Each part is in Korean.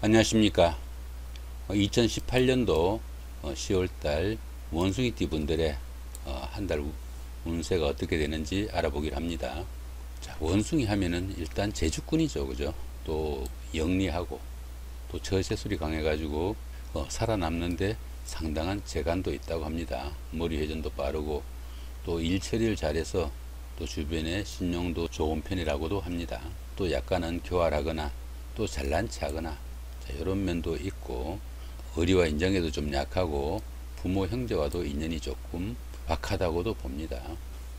안녕하십니까. 2018년도 10월달 원숭이띠 분들의 어, 한달 운세가 어떻게 되는지 알아보기로 합니다. 자, 원숭이 하면은 일단 제주꾼이죠. 그죠? 또 영리하고 또 저세술이 강해 가지고 어, 살아남는데 상당한 재간도 있다고 합니다. 머리 회전도 빠르고 또 일 처리를 잘해서 또 주변에 신용도 좋은 편이라고도 합니다. 또 약간은 교활하거나 또 잘난 체하거나 이런 면도 있고 의리와 인정에도 좀 약하고 부모 형제와도 인연이 조금 박하다고도 봅니다.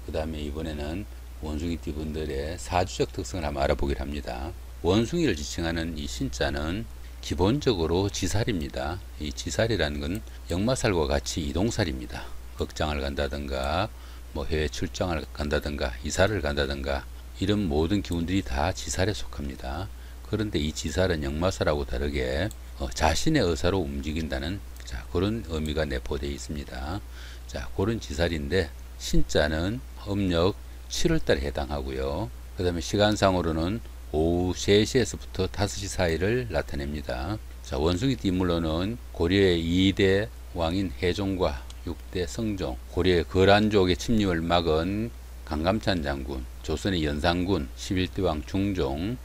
그 다음에 이번에는 원숭이띠 분들의 사주적 특성을 한번 알아보기로 합니다. 원숭이를 지칭하는 이 신자는 기본적으로 지살입니다. 이 지살이라는 건 역마살과 같이 이동살입니다. 극장을 간다든가 뭐 해외 출장을 간다든가 이사를 간다든가 이런 모든 기운들이 다 지살에 속합니다. 그런데 이 지살은 역마살하고 다르게 어, 자신의 의사로 움직인다는 자, 그런 의미가 내포되어 있습니다. 자, 그런 지살인데 신자는 음력 7월달에 해당하고요. 그 다음에 시간상으로는 오후 3시에서부터 5시 사이를 나타냅니다. 자, 원숭이띠 인물로는 고려의 2대 왕인 해종과 6대 성종, 고려의 거란족의 침입을 막은 강감찬 장군, 조선의 연산군, 11대 왕 중종,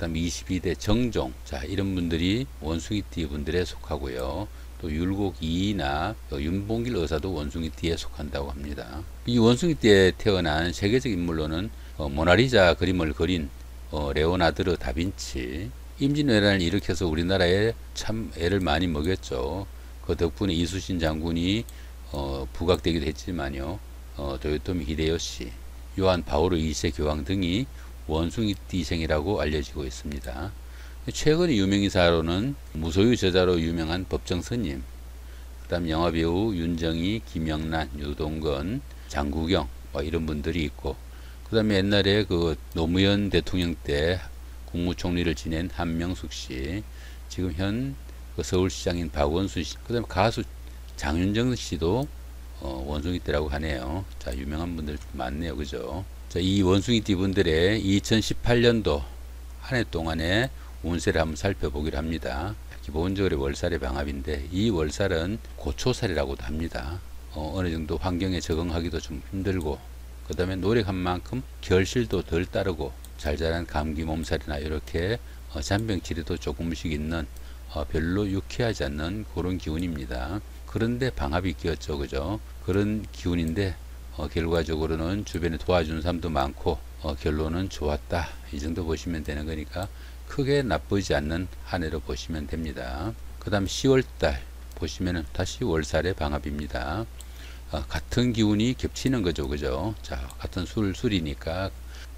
다음 22대 정종 자 이런 분들이 원숭이띠 분들에 속하고요. 또 율곡 이나 윤봉길 의사도 원숭이띠에 속한다고 합니다. 이 원숭이띠에 태어난 세계적 인물로는 어, 모나리자 그림을 그린 어, 레오나드르 다빈치 임진왜란을 일으켜서 우리나라에 참 애를 많이 먹였죠. 그 덕분에 이수신 장군이 어, 부각되기도 했지만요. 어, 도요토미 히데요시, 요한 바오로 2세 교황 등이 원숭이띠생이라고 알려지고 있습니다. 최근 유명인사로는 무소유 저자로 유명한 법정 스님, 그 다음 영화배우 윤정희, 김영란, 유동건, 장국영 뭐 이런 분들이 있고 그 다음에 옛날에 그 노무현 대통령 때 국무총리를 지낸 한명숙 씨, 지금 현그 서울시장인 박원순 씨, 그 다음에 가수 장윤정 씨도 어, 원숭이띠라고 하네요. 자, 유명한 분들 많네요. 그죠? 자, 이 원숭이 띠 분들의 2018년도 한 해 동안의 운세를 한번 살펴보기로 합니다. 기본적으로 월살의 방합인데 이 월살은 고초살이라고도 합니다. 어, 어느 정도 환경에 적응하기도 좀 힘들고 그 다음에 노력한 만큼 결실도 덜 따르고 잘 자란 감기 몸살이나 이렇게 어, 잔병 치료도 조금씩 있는 어, 별로 유쾌하지 않는 그런 기운입니다. 그런데 방합이 끼었죠. 그죠? 그런 기운인데 어, 결과적으로는 주변에 도와주는 사람도 많고 어, 결론은 좋았다. 이 정도 보시면 되는 거니까 크게 나쁘지 않는 한 해로 보시면 됩니다. 그 다음 10월달 보시면은 다시 월살의 방합입니다. 어, 같은 기운이 겹치는 거죠 그죠? 자 같은 술 술이니까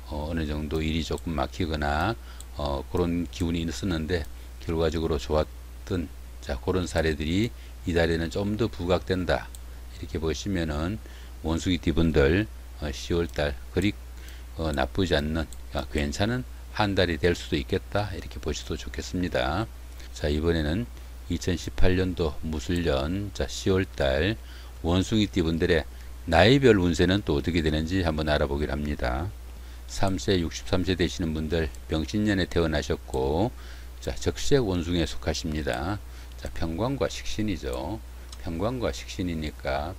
어, 어느 정도 일이 조금 막히거나 어, 그런 기운이 있었는데 결과적으로 좋았던 자 그런 사례들이 이 달에는 좀 더 부각된다. 이렇게 보시면은 원숭이 띠 분들 10월달 어, 그리 어, 나쁘지 않는 아, 괜찮은 한 달이 될 수도 있겠다 이렇게 보셔도 좋겠습니다. 자 이번에는 2018년도 무술년 자 10월달 원숭이띠 분들의 나이별 운세는 또 어떻게 되는지 한번 알아보기로 합니다. 3세 63세 되시는 분들 병신년에 태어나셨고 자 적색 원숭이에 속하십니다. 자 평관과 식신이죠. 평관과 식신이니까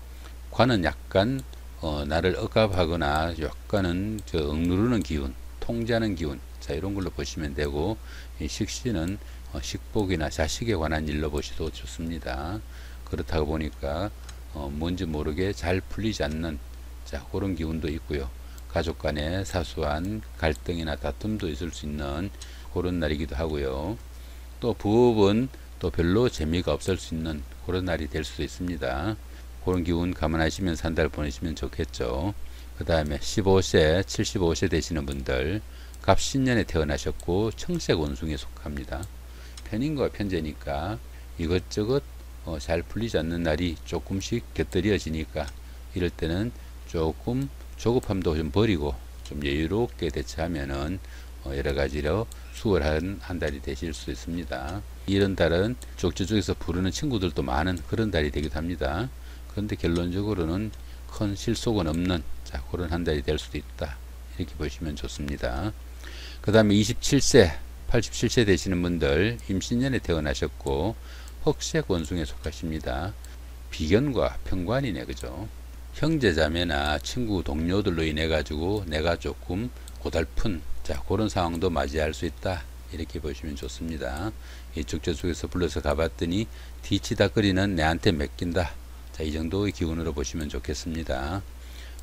관은 약간 어, 나를 억압하거나 약간은 저 억누르는 기운, 통제하는 기운, 자 이런 걸로 보시면 되고 이 식신은 어, 식복이나 자식에 관한 일로 보셔도 좋습니다. 그렇다고 보니까 어, 뭔지 모르게 잘 풀리지 않는 자 그런 기운도 있고요. 가족 간의 사소한 갈등이나 다툼도 있을 수 있는 그런 날이기도 하고요. 또 부업은 또 별로 재미가 없을 수 있는 그런 날이 될 수도 있습니다. 그런 기운 감안하시면서 한 달 보내시면 좋겠죠. 그 다음에 15세, 75세 되시는 분들 갑신년에 태어나셨고 청색 원숭이에 속합니다. 편인과 편제니까 이것저것 어, 잘 풀리지 않는 날이 조금씩 곁들여지니까 이럴 때는 조금 조급함도 좀 버리고 좀 여유롭게 대처하면은 어, 여러 가지로 수월한 한 달이 되실 수 있습니다. 이런 달은 쪽저쪽에서 부르는 친구들도 많은 그런 달이 되기도 합니다. 그런데 결론적으로는 큰 실속은 없는 자, 그런 한 달이 될 수도 있다. 이렇게 보시면 좋습니다. 그 다음에 27세, 87세 되시는 분들 임신년에 태어나셨고 흑색 원숭이에 속하십니다. 비견과 평관이네 그죠? 형제자매나 친구 동료들로 인해 가지고 내가 조금 고달픈 자 그런 상황도 맞이할 수 있다 이렇게 보시면 좋습니다. 이쪽 저쪽에서 불러서 가봤더니 뒤치다거리는 내한테 맡긴다. 자, 이 정도의 기운으로 보시면 좋겠습니다.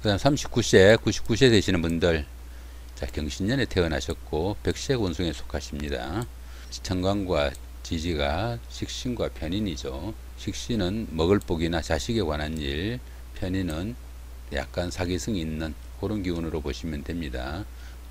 그 다음 39세, 99세 되시는 분들, 자, 경신년에 태어나셨고, 백색 원숭이에 속하십니다. 청강과 지지가 식신과 편인이죠. 식신은 먹을 복이나 자식에 관한 일, 편인은 약간 사기성이 있는 그런 기운으로 보시면 됩니다.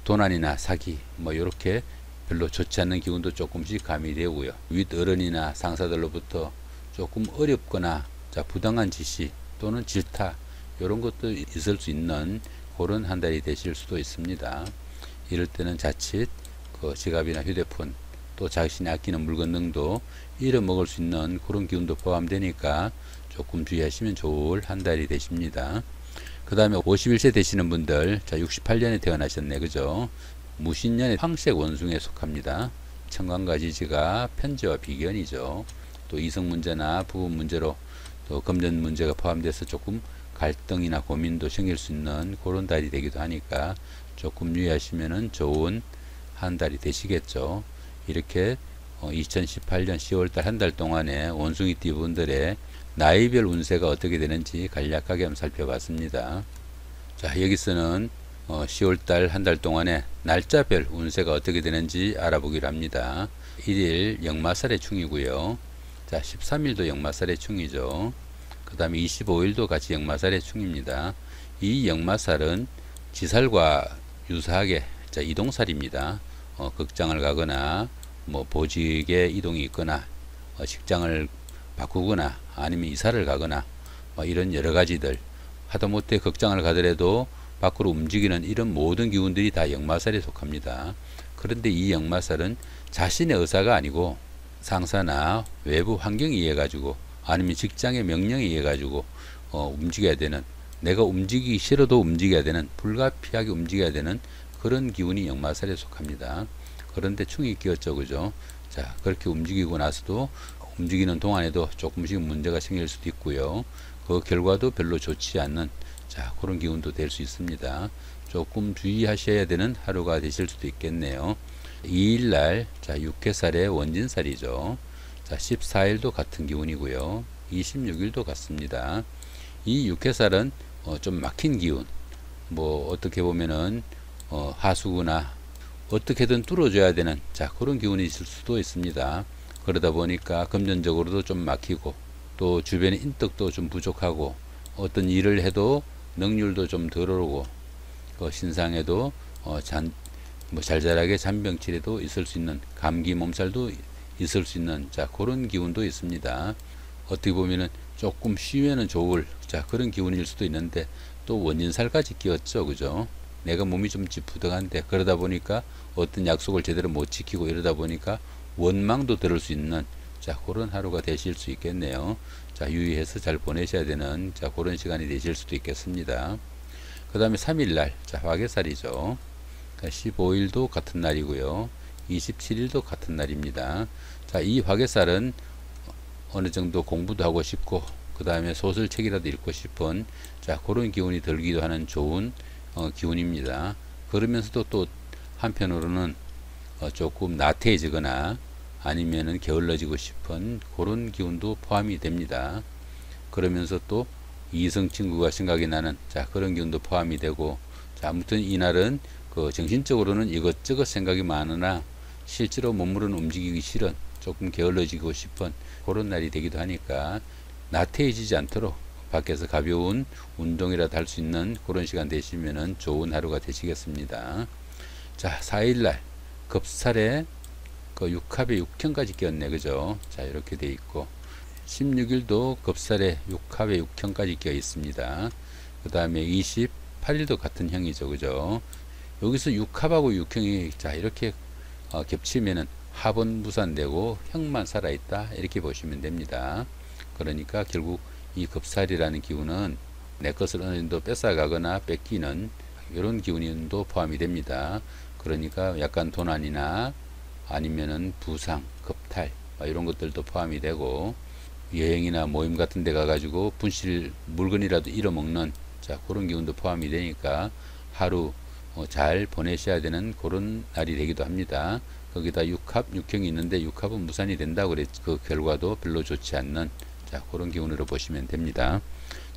도난이나 사기, 뭐, 요렇게 별로 좋지 않는 기운도 조금씩 가미되고요. 윗 어른이나 상사들로부터 조금 어렵거나 자 부당한 지시 또는 질타 이런 것도 있을 수 있는 그런 한 달이 되실 수도 있습니다. 이럴 때는 자칫 그 지갑이나 휴대폰 또 자신이 아끼는 물건 등도 잃어먹을 수 있는 그런 기운도 포함되니까 조금 주의하시면 좋을 한 달이 되십니다. 그 다음에 51세 되시는 분들, 자, 68년에 태어나셨네, 그죠? 무신년의 황색 원숭이에 속합니다. 청강가지지가 편지와 비견이죠. 또 이성 문제나 부분 문제로 또 금전 문제가 포함돼서 조금 갈등이나 고민도 생길 수 있는 그런 달이 되기도 하니까 조금 유의하시면 좋은 한 달이 되시겠죠. 이렇게 2018년 10월달 한 달 동안에 원숭이띠 분들의 나이별 운세가 어떻게 되는지 간략하게 한번 살펴봤습니다. 자 여기서는 어, 10월달 한 달 동안에 날짜별 운세가 어떻게 되는지 알아보기로 합니다. 1일 역마살의 충이고요. 자 13일도 역마살의 충이죠. 그 다음에 25일도 같이 역마살의 충입니다. 이 역마살은 지살과 유사하게 자 이동살입니다. 어, 극장을 가거나 뭐 보직에 이동이 있거나 어, 직장을 바꾸거나 아니면 이사를 가거나 뭐 이런 여러 가지들 하다못해 극장을 가더라도 밖으로 움직이는 이런 모든 기운들이 다 역마살에 속합니다. 그런데 이 역마살은 자신의 의사가 아니고 상사나 외부 환경에 의해 가지고 아니면 직장의 명령에 의해 가지고 어, 움직여야 되는 내가 움직이기 싫어도 움직여야 되는 불가피하게 움직여야 되는 그런 기운이 역마살에 속합니다. 그런데 충이 끼었죠. 그죠? 자 그렇게 움직이고 나서도 움직이는 동안에도 조금씩 문제가 생길 수도 있고요. 그 결과도 별로 좋지 않는 자 그런 기운도 될 수 있습니다. 조금 주의하셔야 되는 하루가 되실 수도 있겠네요 2일날 자 6회살의 원진살이죠. 자 14일도 같은 기운이고요. 26일도 같습니다. 이 6회살은 어, 좀 막힌 기운. 뭐 어떻게 보면은 어, 하수구나 어떻게든 뚫어줘야 되는 자 그런 기운이 있을 수도 있습니다. 그러다 보니까 금전적으로도 좀 막히고 또 주변의 인덕도 좀 부족하고 어떤 일을 해도 능률도 좀 덜 오르고 그 신상에도 어, 잔, 뭐 잘잘하게 잔병치레도 있을 수 있는 감기 몸살도 있을 수 있는 자 그런 기운도 있습니다. 어떻게 보면은 조금 쉬면은 좋을 자 그런 기운일 수도 있는데 또 원인살까지 끼었죠. 그죠? 내가 몸이 좀 찌푸둥한데 그러다 보니까 어떤 약속을 제대로 못 지키고 이러다 보니까 원망도 들을 수 있는 자 그런 하루가 되실 수 있겠네요. 자 유의해서 잘 보내셔야 되는 자 그런 시간이 되실 수도 있겠습니다. 그 다음에 3일날 자 화개살이죠 15일도 같은 날이고요. 27일도 같은 날입니다. 자 이 화개살은 어느 정도 공부도 하고 싶고 그 다음에 소설책이라도 읽고 싶은 자 그런 기운이 들기도 하는 좋은 어, 기운입니다. 그러면서도 또 한편으로는 어, 조금 나태해지거나 아니면은 게을러지고 싶은 그런 기운도 포함이 됩니다. 그러면서 또 이성 친구가 생각이 나는 자 그런 기운도 포함이 되고 자 아무튼 이날은 그 정신적으로는 이것저것 생각이 많으나 실제로 몸으로는 움직이기 싫은 조금 게을러지고 싶은 그런 날이 되기도 하니까 나태해지지 않도록 밖에서 가벼운 운동이라도 할 수 있는 그런 시간 되시면은 좋은 하루가 되시겠습니다. 자, 4일날 급살에 그 육합에 육형까지 끼었네. 그죠? 자 이렇게 돼 있고 16일도 급살에 육합에 육형까지 끼어 있습니다. 그 다음에 28일도 같은 형이죠. 그죠 여기서 육합하고 육형이 자 이렇게 어, 겹치면은 합은 무산되고 형만 살아있다 이렇게 보시면 됩니다. 그러니까 결국 이 급살이라는 기운은 내 것을 어느 정도 뺏어가거나 뺏기는 이런 기운도 포함이 됩니다. 그러니까 약간 도난이나 아니면은 부상, 급탈 뭐 이런 것들도 포함이 되고 여행이나 모임 같은 데 가가지고 분실 물건이라도 잃어먹는 자 그런 기운도 포함이 되니까 하루 어, 잘 보내셔야 되는 그런 날이 되기도 합니다. 거기다 6합, 6형이 있는데 6합은 무산이 된다고 그랬, 그 결과도 별로 좋지 않는 자 그런 기운으로 보시면 됩니다.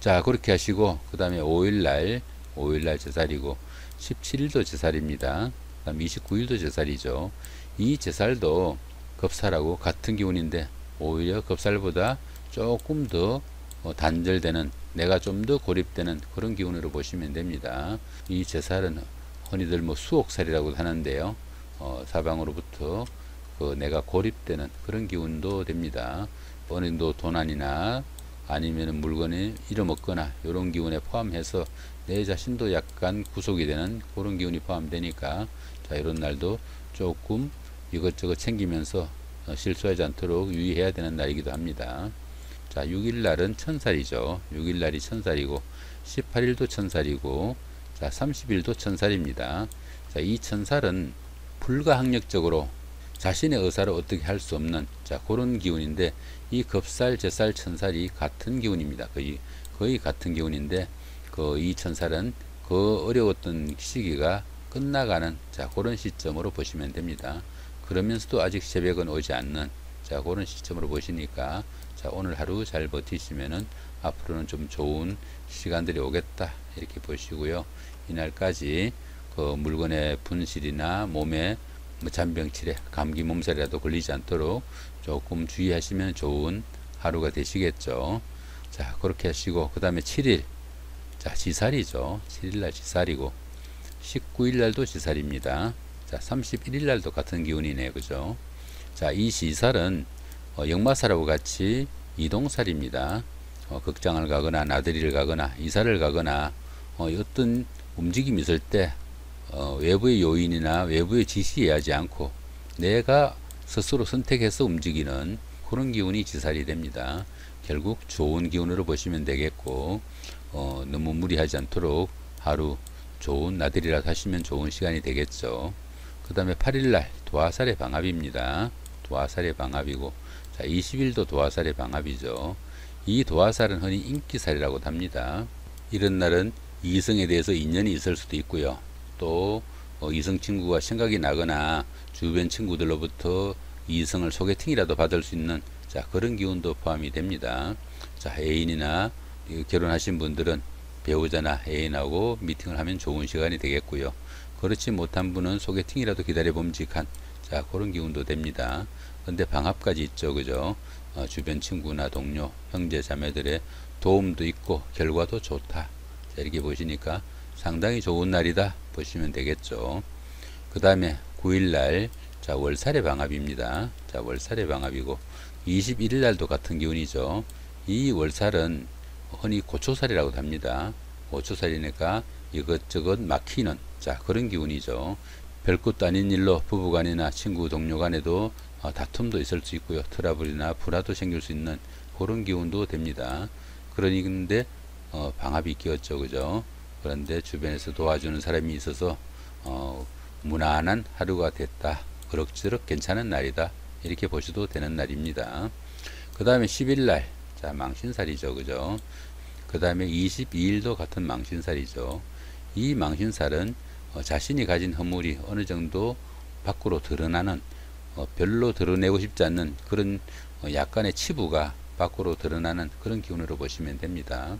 자 그렇게 하시고 그 다음에 5일날 5일날 제살이고 17일도 제살입니다. 그 다음 29일도 제살이죠. 이 제살도 급살하고 같은 기운인데 오히려 급살보다 조금 더 어, 단절되는 내가 좀 더 고립되는 그런 기운으로 보시면 됩니다. 이 제살은 흔히들 뭐 수옥살이라고 하는데요. 어, 사방으로부터 그 내가 고립되는 그런 기운도 됩니다. 어느 정도 도난이나 아니면 물건을 잃어먹거나 이런 기운에 포함해서 내 자신도 약간 구속이 되는 그런 기운이 포함되니까 자 이런 날도 조금 이것저것 챙기면서 어, 실수하지 않도록 유의해야 되는 날이기도 합니다. 자 6일 날은 천살이죠. 6일 날이 천살이고 18일도 천살이고 자 30일도 천살입니다. 자 이 천살은 불가항력적으로 자신의 의사를 어떻게 할 수 없는 자 그런 기운인데 이 급살, 제살, 천살이 같은 기운입니다. 거의 거의 같은 기운인데 그 이 천살은 그 어려웠던 시기가 끝나가는 자 그런 시점으로 보시면 됩니다. 그러면서도 아직 새벽은 오지 않는 자 그런 시점으로 보시니까 자 오늘 하루 잘 버티시면은 앞으로는 좀 좋은 시간들이 오겠다 이렇게 보시고요. 이날까지 그 물건의 분실이나 몸에 뭐 잔병치레, 감기 몸살이라도 걸리지 않도록 조금 주의하시면 좋은 하루가 되시겠죠. 자, 그렇게 하시고, 그 다음에 7일. 자, 지살이죠. 7일날 지살이고, 19일날도 지살입니다. 자, 31일날도 같은 기운이네요. 그죠? 자, 이 지살은 어, 역마살하고 같이 이동살입니다. 어, 극장을 가거나 나들이를 가거나 이사를 가거나 어, 어떤 움직임이 있을 때 어, 외부의 요인이나 외부의 지시에 하지 않고 내가 스스로 선택해서 움직이는 그런 기운이 지살이 됩니다. 결국 좋은 기운으로 보시면 되겠고 어, 너무 무리하지 않도록 하루 좋은 나들이라 하시면 좋은 시간이 되겠죠. 그 다음에 8일날 도화살의 방합입니다. 도화살의 방합이고 자 20일도 도화살의 방합이죠. 이 도화살은 흔히 인기살이라고 합니다. 이런 날은 이성에 대해서 인연이 있을 수도 있고요. 또 어, 이성 친구가 생각이 나거나 주변 친구들로부터 이성을 소개팅이라도 받을 수 있는 자 그런 기운도 포함이 됩니다. 자 애인이나 결혼하신 분들은 배우자나 애인하고 미팅을 하면 좋은 시간이 되겠고요. 그렇지 못한 분은 소개팅이라도 기다려 봄직한 자 그런 기운도 됩니다. 근데 방합까지 있죠, 그죠? 어, 주변 친구나 동료, 형제, 자매들의 도움도 있고 결과도 좋다. 자, 이렇게 보시니까 상당히 좋은 날이다 보시면 되겠죠. 그 다음에 9일날 자 월살의 방합입니다. 자 월살의 방합이고 21일 날도 같은 기운이죠. 이 월살은 흔히 고초살이라고 합니다. 고초살이니까 이것저것 막히는 자 그런 기운이죠. 별것도 아닌 일로 부부간이나 친구 동료 간에도 어, 다툼도 있을 수 있고요. 트러블이나 불화도 생길 수 있는 그런 기운도 됩니다. 그러니 근데 어, 방합이 끼었죠. 그죠? 그런데 주변에서 도와주는 사람이 있어서 어, 무난한 하루가 됐다. 그럭저럭 괜찮은 날이다. 이렇게 보셔도 되는 날입니다. 그 다음에 10일날 자 망신살이죠. 그죠? 그 다음에 22일도 같은 망신살이죠. 이 망신살은 어, 자신이 가진 허물이 어느 정도 밖으로 드러나는 어, 별로 드러내고 싶지 않는 그런 어, 약간의 치부가 밖으로 드러나는 그런 기운으로 보시면 됩니다.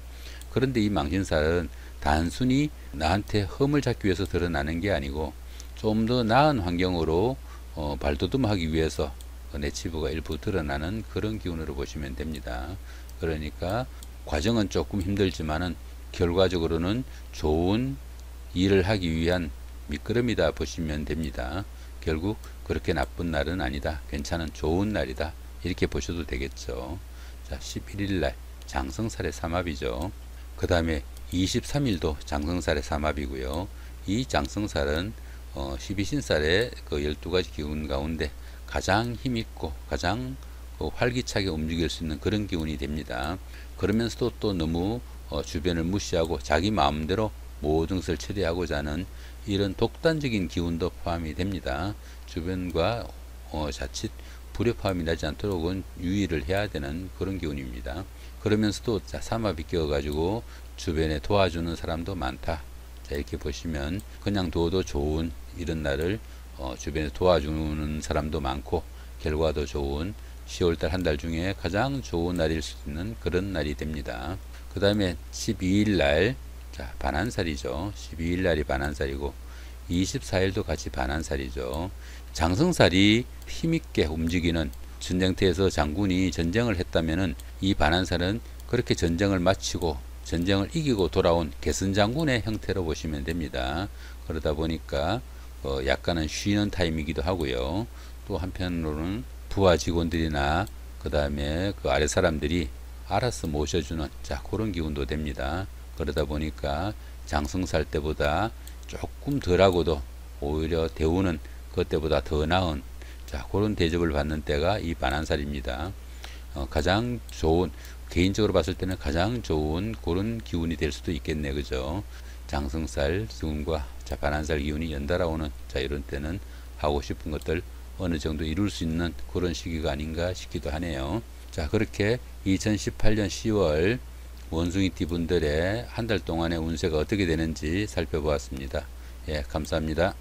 그런데 이 망신살은 단순히 나한테 흠을 잡기 위해서 드러나는 게 아니고 좀 더 나은 환경으로 어, 발돋움하기 위해서 내 치부가 일부 드러나는 그런 기운으로 보시면 됩니다. 그러니까 과정은 조금 힘들지만은 결과적으로는 좋은 일을 하기 위한 미끄럼이다 보시면 됩니다. 결국 그렇게 나쁜 날은 아니다. 괜찮은 좋은 날이다. 이렇게 보셔도 되겠죠. 자, 11일 날 장성살의 삼합이죠. 그 다음에 23일도 장성살의 삼합이고요. 이 장성살은 어, 12신살의 그 12가지 기운 가운데 가장 힘있고 가장 그 활기차게 움직일 수 있는 그런 기운이 됩니다. 그러면서도 또 너무 어, 주변을 무시하고 자기 마음대로 모든 것을 처리하고자 하는 이런 독단적인 기운도 포함이 됩니다. 주변과 어, 자칫 불협화음이 나지 않도록은 유의를 해야 되는 그런 기운입니다. 그러면서도 자, 삼합이 끼어가지고 주변에 도와주는 사람도 많다. 자, 이렇게 보시면 그냥 두어도 좋은 이런 날을 어, 주변에 도와주는 사람도 많고 결과도 좋은 10월달 한 달 중에 가장 좋은 날일 수 있는 그런 날이 됩니다. 그 다음에 12일 날, 자, 반한살이죠. 12일 날이 반한살이고, 24일도 같이 반한살이죠. 장성살이 힘있게 움직이는 전쟁터에서 장군이 전쟁을 했다면은 이 반한살은 그렇게 전쟁을 마치고 전쟁을 이기고 돌아온 개선 장군의 형태로 보시면 됩니다. 그러다 보니까 어 약간은 쉬는 타임이기도 하고요. 또 한편으로는 부하 직원들이나 그 다음에 그 아래 사람들이 알아서 모셔주는 자 그런 기운도 됩니다. 그러다 보니까 장성살 때보다 조금 덜하고도 오히려 대우는 그때보다 더 나은 자 그런 대접을 받는 때가 이 반한살입니다. 어, 가장 좋은 개인적으로 봤을 때는 가장 좋은 그런 기운이 될 수도 있겠네 그죠? 장성살 기운과 자 반한살 기운이 연달아 오는 자 이런 때는 하고 싶은 것들 어느 정도 이룰 수 있는 그런 시기가 아닌가 싶기도 하네요. 자 그렇게 2018년 10월 원숭이띠 분들의 한 달 동안의 운세가 어떻게 되는지 살펴보았습니다. 예 감사합니다